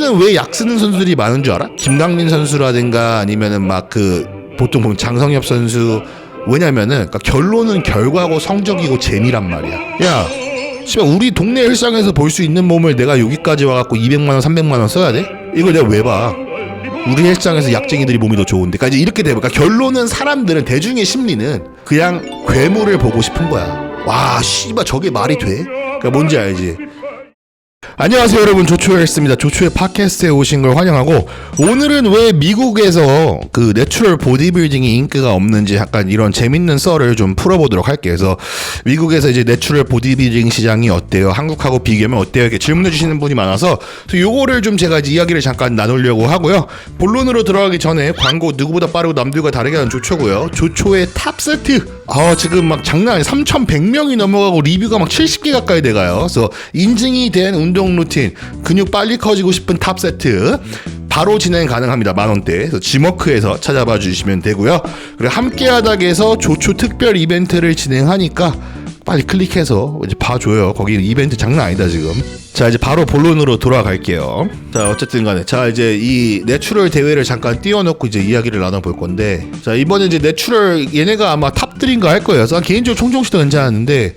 인기는 왜 약 쓰는 선수들이 많은 줄 알아? 김강민 선수라든가 아니면은 막 그 보통 보면 장성엽 선수 왜냐면은 그러니까 결론은 결과고 성적이고 재미란 말이야. 야, 씨발 우리 동네 일상에서 볼 수 있는 몸을 내가 여기까지 와갖고 200만 원, 300만 원 써야 돼? 이걸 내가 왜 봐? 우리 헬스장에서 약쟁이들이 몸이 더 좋은데. 그러니까 이렇게 되니까 결론은 사람들은 대중의 심리는 그냥 괴물을 보고 싶은 거야. 와, 씨발 저게 말이 돼? 그러니까 뭔지 알지? 안녕하세요 여러분. 조초헬스입니다. 조초의 팟캐스트에 오신 걸 환영하고 오늘은 왜 미국에서 그 내추럴 보디빌딩이 인기가 없는지 약간 이런 재밌는 썰을 좀 풀어보도록 할게요. 그래서 미국에서 이제 내추럴 보디빌딩 시장이 어때요? 한국하고 비교하면 어때요? 이렇게 질문해 주시는 분이 많아서 요거를 좀 제가 이제 이야기를 잠깐 나누려고 하고요. 본론으로 들어가기 전에 광고 누구보다 빠르고 남들과 다르게 하는 조초고요. 조초의 탑 세트. 아 지금 막 장난 아니야 3,100명이 넘어가고 리뷰가 막 70개 가까이 돼가요. 그래서 인증이 된 운동 루틴 근육 빨리 커지고 싶은 탑 세트 바로 진행 가능합니다. 만 원대. 그래서 지머크에서 찾아봐 주시면 되고요. 그리고 함께하다에서 조초 특별 이벤트를 진행하니까 빨리 클릭해서 이제 봐줘요. 거기 이벤트 장난 아니다 지금. 자 이제 바로 본론으로 돌아갈게요. 자 어쨌든 간에. 자 이제 이 내추럴 대회를 잠깐 띄워놓고 이제 이야기를 나눠볼 건데. 자 이번에 이제 내추럴 얘네가 아마 탑3인가 할 거예요. 그래서 난 개인적으로 총종시도 괜찮았는데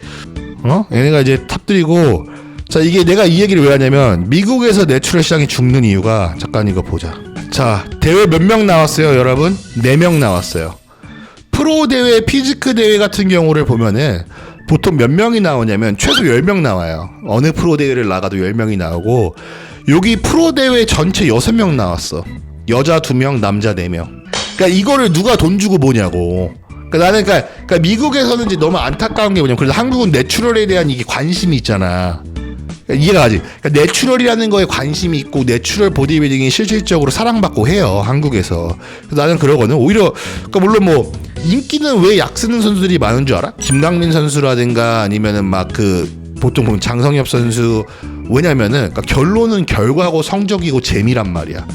어? 얘네가 이제 탑3고 자 이게 내가 이 얘기를 왜 하냐면 미국에서 내추럴 시장이 죽는 이유가 잠깐 이거 보자 자 대회 몇 명 나왔어요 여러분 4명 나왔어요 프로 대회, 피지크 대회 같은 경우를 보면은 보통 몇 명이 나오냐면 최소 10명 나와요. 어느 프로 대회를 나가도 10명이 나오고 여기 프로 대회 전체 6명 나왔어. 여자 2명, 남자 4명. 그러니까 이거를 누가 돈 주고 보냐고. 그러니까 나는 그러니까, 그러니까 미국에서는 이제 너무 안타까운 게 뭐냐면 그래도 한국은 내추럴에 대한 이게 관심이 있잖아. 그러니까 이해가 가지. 그러니까 내추럴이라는 거에 관심이 있고 내추럴 보디빌딩이 실질적으로 사랑받고 해요 한국에서. 나는 그러거든. 오히려 그러니까 물론 뭐 인기는 왜 약 쓰는 선수들이 많은 줄 알아? 김강민 선수라든가 아니면은 막 그 보통 보면 장성엽 선수 왜냐면은 그러니까 결론은 결과고 성적이고 재미란 말이야.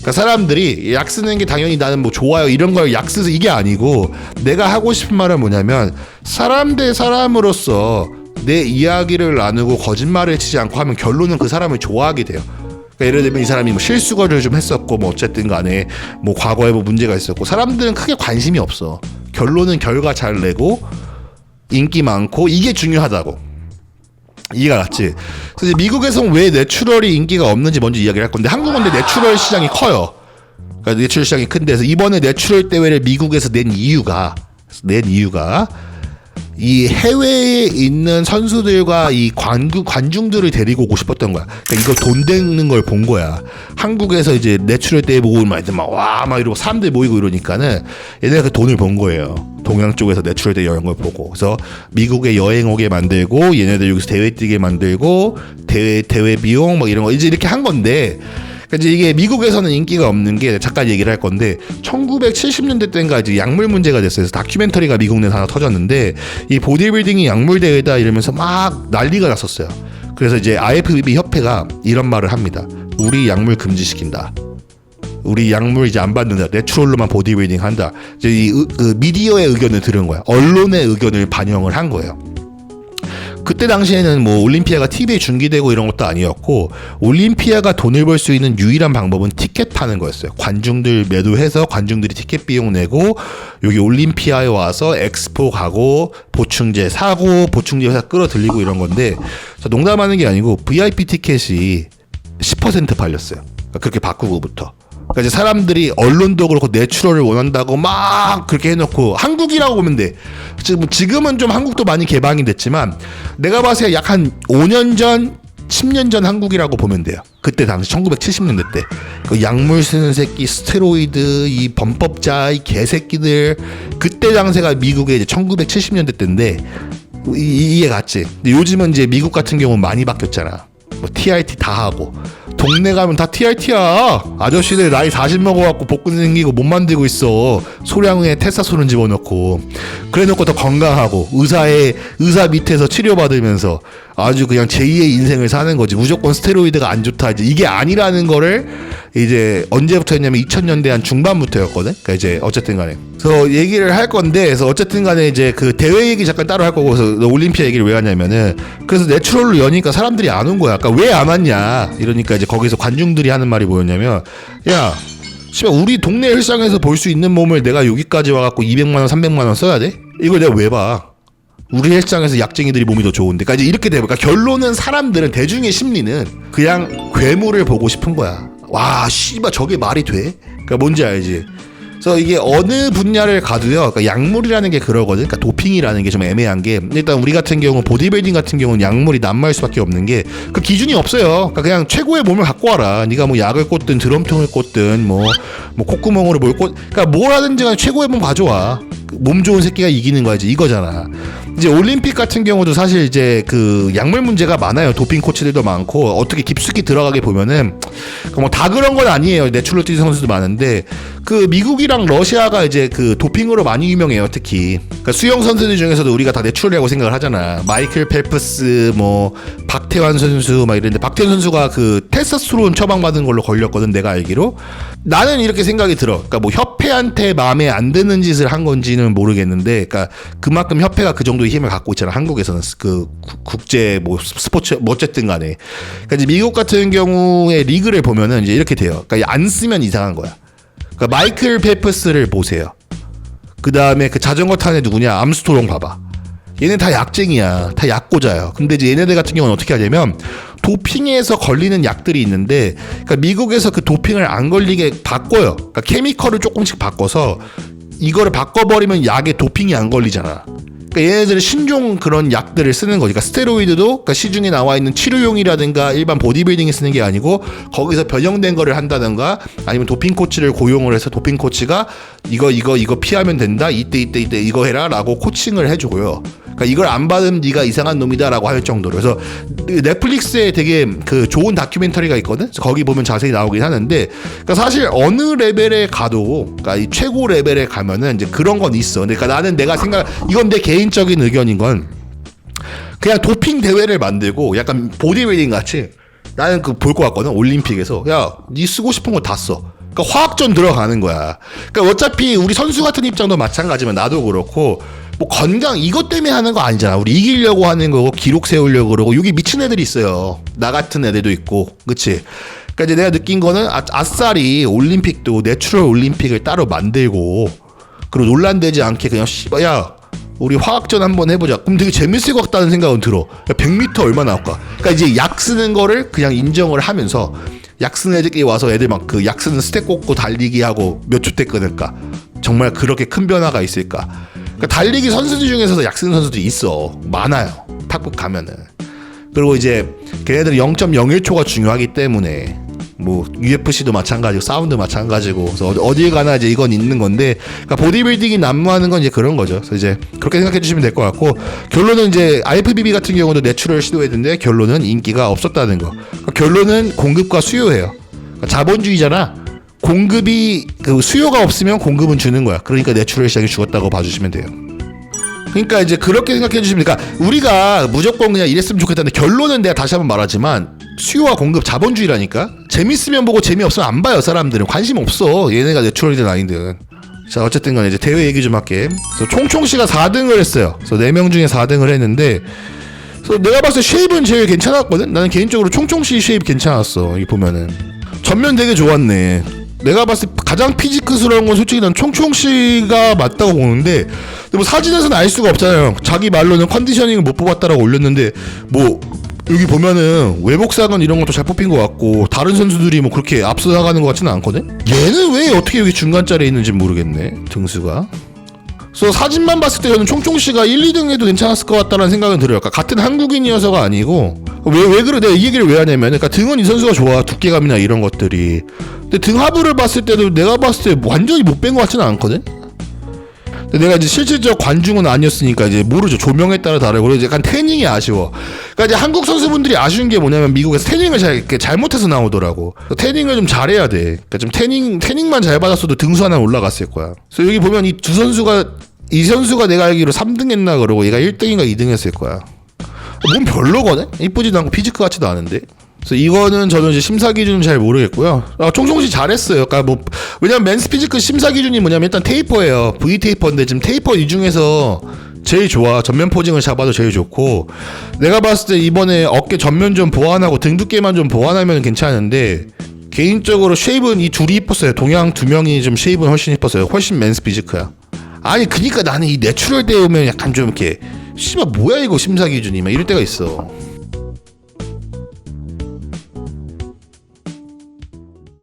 그러니까 사람들이 약 쓰는 게 당연히 나는 뭐 좋아요 이런 걸 약 쓰서 이게 아니고 내가 하고 싶은 말은 뭐냐면 사람 대 사람으로서 내 이야기를 나누고 거짓말을 치지 않고 하면 결론은 그 사람을 좋아하게 돼요. 그러니까 예를 들면 이 사람이 뭐 실수거를 좀 했었고 뭐 어쨌든 간에 뭐 과거에 뭐 문제가 있었고 사람들은 크게 관심이 없어. 결론은 결과 잘 내고 인기 많고 이게 중요하다고. 이해가 갔지. 그래서 미국에서는 왜 내추럴이 인기가 없는지 먼저 이야기를 할 건데 한국은 근데 내추럴 시장이 커요. 그러니까 내추럴 시장이 큰데 서 이번에 내추럴 대회를 미국에서 낸 이유가 낸 이유가 이 해외에 있는 선수들과 이 관구 관중들을 데리고 오고 싶었던 거야. 그러니까 이거 돈 되는 걸 본 거야. 한국에서 이제 내추럴 때 보고 막 이제 막와막 이러고 사람들 모이고 이러니까는 얘네가 그 돈을 번 거예요. 동양 쪽에서 내추럴 때 여행을 보고 그래서 미국에 여행 오게 만들고 얘네들 여기서 대회 뛰게 만들고 대회 대회 비용 막 이런 거 이제 이렇게 한 건데 그러니까 이제 이게 미국에서는 인기가 없는 게 잠깐 얘기를 할 건데 1970년대 때인가 이제 약물 문제가 됐어요. 그래서 다큐멘터리가 미국 내에서 하나 터졌는데 이 보디빌딩이 약물 대회다 이러면서 막 난리가 났었어요. 그래서 이제 IFBB 협회가 이런 말을 합니다. 우리 약물 금지시킨다. 우리 약물 이제 안 받는다. 내추럴로만 보디빌딩 한다. 이제 이 의- 그 미디어의 의견을 들은 거야. 언론의 의견을 반영을 한 거예요. 그때 당시에는 뭐 올림피아가 TV에 중계되고 이런 것도 아니었고 올림피아가 돈을 벌 수 있는 유일한 방법은 티켓 파는 거였어요. 관중들 매도해서 관중들이 티켓 비용 내고 여기 올림피아에 와서 엑스포 가고 보충제 사고 보충제 회사 끌어들이고 이런 건데 저 농담하는 게 아니고 VIP 티켓이 10% 팔렸어요. 그러니까 그렇게 바꾸고부터. 그러니까 이제 사람들이 언론도 그렇고 내추럴을 원한다고 막 그렇게 해놓고 한국이라고 보면 돼. 지금 지금은 좀 한국도 많이 개방이 됐지만 내가 봤을 때 약 한 5년 전, 10년 전 한국이라고 보면 돼요. 그때 당시 1970년대 때. 그 약물 쓰는 새끼, 스테로이드, 이 범법자, 이 개새끼들. 그때 당시가 미국의 이제 1970년대 때인데 이- 이해 갔지. 근데 요즘은 이제 미국 같은 경우는 많이 바뀌었잖아. 뭐 TRT 다 하고 동네 가면 다 TRT야. 아저씨들 나이 40 먹어갖고 복근 생기고 못 만들고 있어. 소량의 테스타스론 집어넣고 그래놓고 더 건강하고 의사의 의사 밑에서 치료받으면서 아주 그냥 제2의 인생을 사는 거지. 무조건 스테로이드가 안 좋다. 이제 이게 아니라는 거를 이제 언제부터 했냐면 2000년대 한 중반부터였거든. 그러니까 이제 어쨌든 간에. 그래서 얘기를 할 건데, 그래서 어쨌든 간에 이제 그 대회 얘기 잠깐 따로 할 거고, 그래서 올림피아 얘기를 왜 하냐면은, 그래서 내추럴로 여니까 사람들이 안 온 거야. 그러니까 왜 안 왔냐. 이러니까 이제 거기서 관중들이 하는 말이 뭐였냐면, 야, 씨발 우리 동네 일상에서 볼 수 있는 몸을 내가 여기까지 와갖고 200만 원, 300만 원 써야 돼? 이걸 내가 왜 봐? 우리 일상에서 약쟁이들이 몸이 더 좋은데. 그러니까 이제 이렇게 되니까 결론은 사람들은 대중의 심리는 그냥 괴물을 보고 싶은 거야. 와, 씨발 저게 말이 돼? 그러니까 뭔지 알지? 그래서 이게 어느 분야를 가도요. 그러니까 약물이라는 게 그러거든. 그러니까 도핑이라는 게 좀 애매한 게 일단 우리 같은 경우 보디빌딩 같은 경우는 약물이 난무할 수밖에 없는 게 그 기준이 없어요. 그러니까 그냥 최고의 몸을 갖고 와라. 네가 뭐 약을 꽂든 드럼통을 꽂든 뭐 뭐 콧구멍으로 뭘 꽂. 그러니까 간에 최고의 몸 가져와. 그몸 좋은 새끼가 이기는 거지 이거잖아. 이제 올림픽 같은 경우도 사실 이제 그 약물 문제가 많아요. 도핑 코치들도 많고 어떻게 깊숙이 들어가게 보면은 뭐 다 그런 건 아니에요. 내추럴 뛰는 선수도 많은데 그 미국이랑 러시아가 이제 그 도핑으로 많이 유명해요. 특히 그러니까 수영 선수들 중에서도 우리가 다 내추럴이라고 생각을 하잖아. 마이클 펠프스 뭐 박태환 선수 막 이랬는데 박태환 선수가 그 테스토스테론 처방받은 걸로 걸렸거든 내가 알기로. 나는 이렇게 생각이 들어. 그러니까 뭐 협회한테 마음에 안 드는 짓을 한 건지는 모르겠는데, 그러니까 그만큼 협회가 그 정도의 힘을 갖고 있잖아. 한국에서는 그 구- 국제 뭐 스포츠 뭐 어쨌든 간에. 그러니까 이제 미국 같은 경우에 리그를 보면은 이제 이렇게 돼요. 그러니까 안 쓰면 이상한 거야. 그러니까 마이클 페퍼스를 보세요. 그 다음에 그 자전거 타는 애 누구냐? 암스토롱 봐봐. 얘네 다 약쟁이야. 다 약고자야. 근데 이제 얘네들 같은 경우는 어떻게 하냐면 도핑에서 걸리는 약들이 있는데 그러니까 미국에서 그 도핑을 안 걸리게 바꿔요. 그러니까 케미컬을 조금씩 바꿔서 이거를 바꿔버리면 약에 도핑이 안 걸리잖아. 그러니까 얘네들은 신종 그런 약들을 쓰는 거지. 그러니까 스테로이드도 그러니까 시중에 나와 있는 치료용이라든가 일반 보디빌딩에 쓰는 게 아니고 거기서 변형된 거를 한다든가 아니면 도핑 코치를 고용을 해서 도핑 코치가 이거 이거 이거 피하면 된다. 이때 이때 이때 이거 해라라고 코칭을 해주고요. 그러니까 이걸 안 받으면 네가 이상한 놈이다라고 할 정도로 그래서 넷플릭스에 되게 그 좋은 다큐멘터리가 있거든. 거기 보면 자세히 나오긴 하는데 그러니까 사실 어느 레벨에 가도 그러니까 이 최고 레벨에 가면은 이제 그런 건 있어. 그러니까 나는 내가 생각 이건 내 개인 적인 의견인 건 그냥 도핑 대회를 만들고 약간 보디빌딩 같이 나는 그 볼 것 같거든 올림픽에서 야네 쓰고 싶은 거 다 써. 그러니까 화학전 들어가는 거야. 그러니까 어차피 우리 선수 같은 입장도 마찬가지면 나도 그렇고 뭐 건강 이것 때문에 하는 거 아니잖아. 우리 이기려고 하는 거고 기록 세우려고 그러고 여기 미친 애들이 있어요. 나 같은 애들도 있고, 그치? 그러니까 이제 내가 느낀 거는 아, 아싸리 올림픽도 내추럴 올림픽을 따로 만들고 그리고 논란되지 않게 그냥 씨발 야 우리 화학전 한번 해보자. 그럼 되게 재밌을 것 같다는 생각은 들어. 야, 100m 얼마 나올까? 그러니까 이제 약 쓰는 거를 그냥 인정을 하면서 약 쓰는 애들끼리 와서 애들 막 그 약 쓰는 스택 꽂고 달리기 하고 몇 초 때 끊을까? 정말 그렇게 큰 변화가 있을까? 그러니까 달리기 선수들 중에서도 약 쓰는 선수들이 있어. 많아요. 탁구 가면은. 그리고 이제 걔네들은 0.01초가 중요하기 때문에 뭐 UFC도 마찬가지고 사운드 마찬가지고 그래서 어딜 가나 이제 이건 있는 건데 그러니까 보디빌딩이 난무하는 건 이제 그런 거죠. 그래서 이제 그렇게 생각해 주시면 될 것 같고 결론은 이제 IFBB 같은 경우도 내추럴 시도했는데 결론은 인기가 없었다는 거. 그러니까 결론은 공급과 수요예요. 그러니까 자본주의잖아. 공급이 그 수요가 없으면 공급은 주는 거야. 그러니까 내추럴 시장이 죽었다고 봐주시면 돼요. 그러니까 이제 그렇게 생각해 주시면 그러니까 우리가 무조건 그냥 이랬으면 좋겠다는데 결론은 내가 다시 한번 말하지만 수요와 공급 자본주의라니까? 재밌으면 보고 재미없으면 안 봐요 사람들은. 관심 없어. 얘네가 내추럴이든 아니든 자 어쨌든 간에 이제 대회 얘기 좀 할게. 그래서 총총 씨가 4등을 했어요. 그래서 4명 중에 4등을 했는데 그래서 내가 봤을 때 쉐입은 제일 괜찮았거든? 나는 개인적으로 총총 씨 쉐입 괜찮았어 이 보면은. 전면 되게 좋았네. 내가 봤을 때 가장 피지크스러운 건 솔직히 난 총총 씨가 맞다고 보는데 근데 뭐 사진에서는 알 수가 없잖아요. 자기 말로는 컨디셔닝을 못 뽑았다라고 올렸는데 뭐 여기 보면은 외복상은 이런 것도 잘 뽑힌 것 같고 다른 선수들이 뭐 그렇게 앞서 나가는 것 같지는 않거든. 얘는 왜 어떻게 여기 중간 자리에 있는지 모르겠네 등수가. 그래서 사진만 봤을 때 저는 총총 씨가 1, 2등 해도 괜찮았을 것 같다는 생각은 들어요. 그러니까 같은 한국인이어서가 아니고 왜 왜 그래 내가 이 얘기를 왜 하냐면 그러니까 등은 이 선수가 좋아 두께감이나 이런 것들이. 근데 등 하부를 봤을 때도 내가 봤을 때 완전히 못 뺀 것 같지는 않거든. 근데 내가 이제 실질적 관중은 아니었으니까 이제 모르죠. 조명에 따라 다르고 그래서 약간 태닝이 아쉬워. 그러니까 이제 한국 선수분들이 아쉬운 게 뭐냐면 미국에서 태닝을 잘 이렇게 잘못해서 나오더라고. 태닝을 좀 잘해야 돼. 그러니까 좀 태닝 태닝만 잘 받았어도 등수 하나 올라갔을 거야. 그래서 여기 보면 이 두 선수가 이 선수가 내가 알기로 3등 했나 그러고 얘가 1등인가 2등 했을 거야. 몸 별로거든? 이쁘지도 않고 피지크 같지도 않은데. 그래서 이거는 저는 이제 심사 기준은 잘 모르겠고요. 아, 총총 씨 잘했어요. 그러니까 뭐 왜냐면 맨스 피지크 심사 기준이 뭐냐면 일단 테이퍼예요. V 테이퍼인데 지금 테이퍼 이 중에서 제일 좋아. 전면 포징을 잡아도 제일 좋고 내가 봤을 때 이번에 어깨 전면 좀 보완하고 등 두께만 좀 보완하면 괜찮은데 개인적으로 쉐입은 이 둘이 이뻤어요. 동양 두 명이 좀 쉐입은 훨씬 이뻤어요. 훨씬 맨스 피지크야. 아니 그니까 나는 이 내추럴 때 오면 약간 좀 이렇게 씨발 뭐야 이거 심사 기준이 막 이럴 때가 있어.